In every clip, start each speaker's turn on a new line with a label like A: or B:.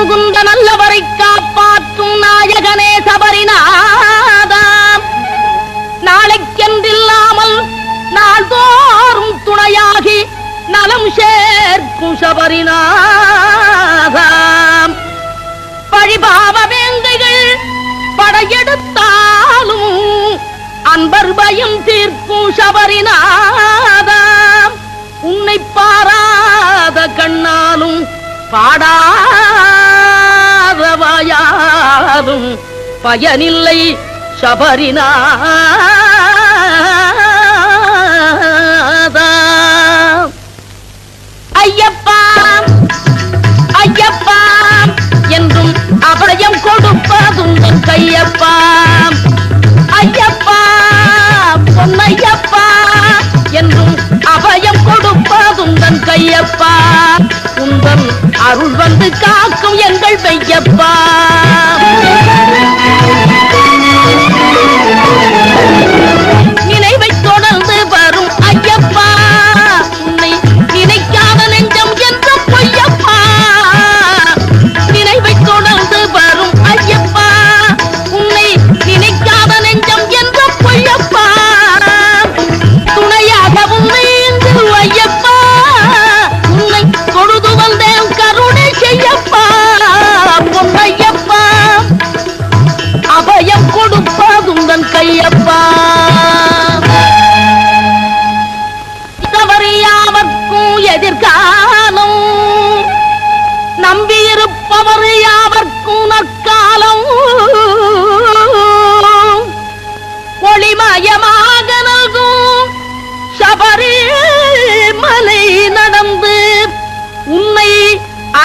A: புகுந்த நல்லவரை காப்பாற்றும் நாயகனே சபரிநாதாம். நாளைக்கென்றில்லாமல் நாள்தோறும் துணையாகி நலம் சேர்க்கும் சபரிநாதாம். பழிபாவ வேந்தைகள் படையெடுத்தாலும் அன்பர் பயம் தீர்க்கும் சபரிநாதாம். உன்னை பாராத கண்ணாலும் பாடா வாயாலும் பயனில்லை சபரிநாதா ஐயப்பா ஐயப்பா என்றும் அபயம் கொடுப்பதும் என் கையப்பா. ஐயப்பா பொன்னையப்பா என்றும் அபயம் கொடுப்பதும் தன் கையப்பா. உந்தன் அருள் வந்து காக்கும் எங்கள் மெய்யப்பா.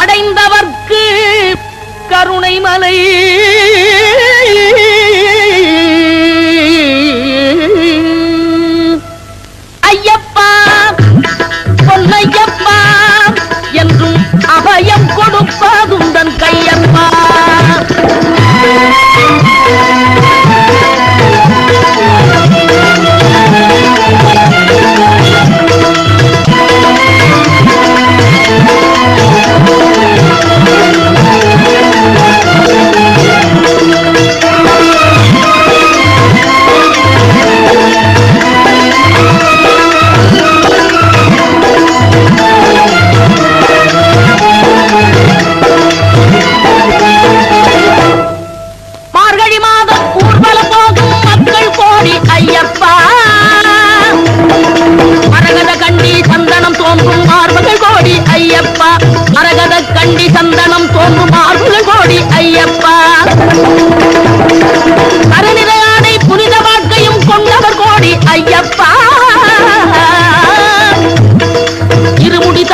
A: அடைந்தவர்க்கு கருணை மலை மார்கழி மாதம் ஊர்வலம் போகும் மக்கள் கோடி ஐயப்பா. மரகத கண்டி சந்தனம் தோன்றும்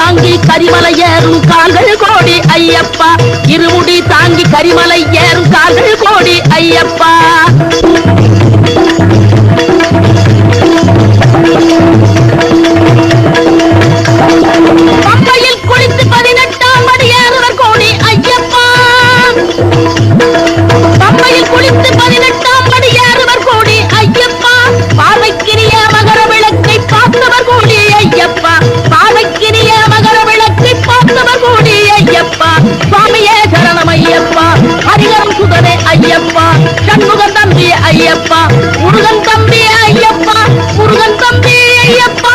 A: தாங்கி கரிமலை ஏறும் கால்கள் கோடி ஐயப்பா. இருமுடி தாங்கி கரிமலை ஏறும் கால்கள் கோடி ஐயப்பா. ஐயப்பா. முருகன் தம்பி ஐயப்பா. முருகன் தம்பி ஐயப்பா.